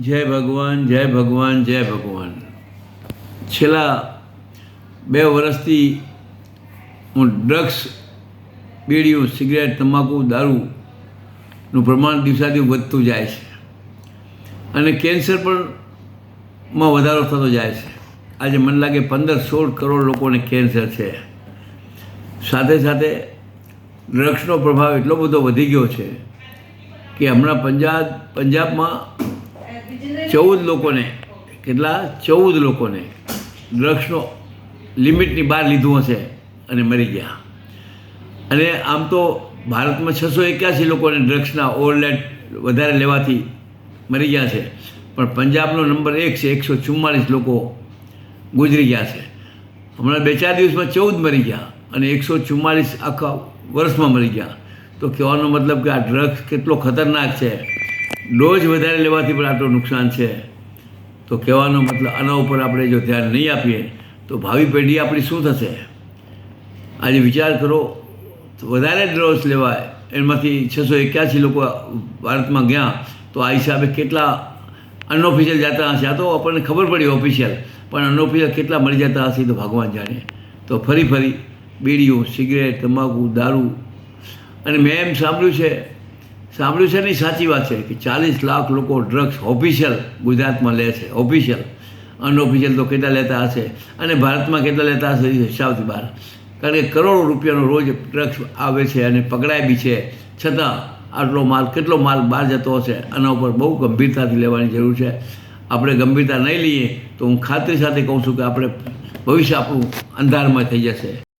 જય ભગવાન જય ભગવાન જય ભગવાન. છેલ્લા બે વર્ષથી હું ડ્રગ્સ બીડીઓ સિગરેટ, તમાકુ, દારૂનું પ્રમાણ દિવસાથી વધતું જાય છે. અને કેન્સર પણ માં વધારો થતો જાય છે. આજે મને લાગે પંદર સોળ કરોડ લોકોને કેન્સર છે. સાથે સાથે ડ્રગ્સનો પ્રભાવ એટલો બધો વધી ગયો છે કે હમણાં પંજાબ, પંજાબમાં ચૌદ લોકોને, કેટલા? ચૌદ લોકોને ડ્રગ્સનો લિમિટની બહાર લીધું હશે અને મરી ગયા. અને આમ તો ભારતમાં છસો એક્યાસી લોકોને ડ્રગ્સના ઓવરલેટ વધારે લેવાથી મરી ગયા છે. પણ પંજાબનો નંબર એક છે, એકસો ચુમ્માલીસ લોકો ગુજરી ગયા છે. હમણાં બે ચાર દિવસમાં ચૌદ મરી ગયા અને એકસો ચુમ્માલીસ આખા વર્ષમાં મરી ગયા. તો કહેવાનો મતલબ કે આ ડ્રગ્સ કેટલો ખતરનાક છે. ડોઝ વધારે લેવાથી પણ આટલું નુકસાન છે. તો કહેવાનો મતલબ આના ઉપર આપણે જો ધ્યાન નહીં આપીએ, તો ભાવિ પેઢી આપણી શું થશે? આજે વિચાર કરો, વધારે ડોઝ લેવાય, એમાંથી છસો એક્યાસી લોકો ભારતમાં ગયા, તો આ હિસાબે કેટલા અનઓફિશિયલ જતા હશે? આ તો આપણને ખબર પડી ઓફિશિયલ, પણ અનઓફિશિયલ કેટલા મળી જતા હશે તો ભગવાન જાણે. તો ફરી ફરી, બીડીઓ, સિગરેટ, તમાકુ, દારૂ, અને મેં એમ સાંભળ્યું છે સાંભળ્યું છે ને સાચી વાત છે કે ચાલીસ લાખ લોકો ડ્રગ્સ ઓફિશિયલ ગુજરાતમાં લે છે ઓફિશિયલ અનઓફિશિયલ તો કેટલા લેતા હશે? અને ભારતમાં કેટલા લેતા હશે? એ હિસાબથી બહાર કારણ કે કરોડો રૂપિયાનો રોજ ડ્રગ્સ આવે છે અને પકડાય બી છે. છતાં આટલો માલ, કેટલો માલ બહાર જતો હશે? આના ઉપર બહુ ગંભીરતાથી લેવાની જરૂર છે. આપણે ગંભીરતા નહીં લઈએ તો હું ખાતરી સાથે કહું છું કે આપણે ભવિષ્ય આપણું અંધારમાં થઈ જશે.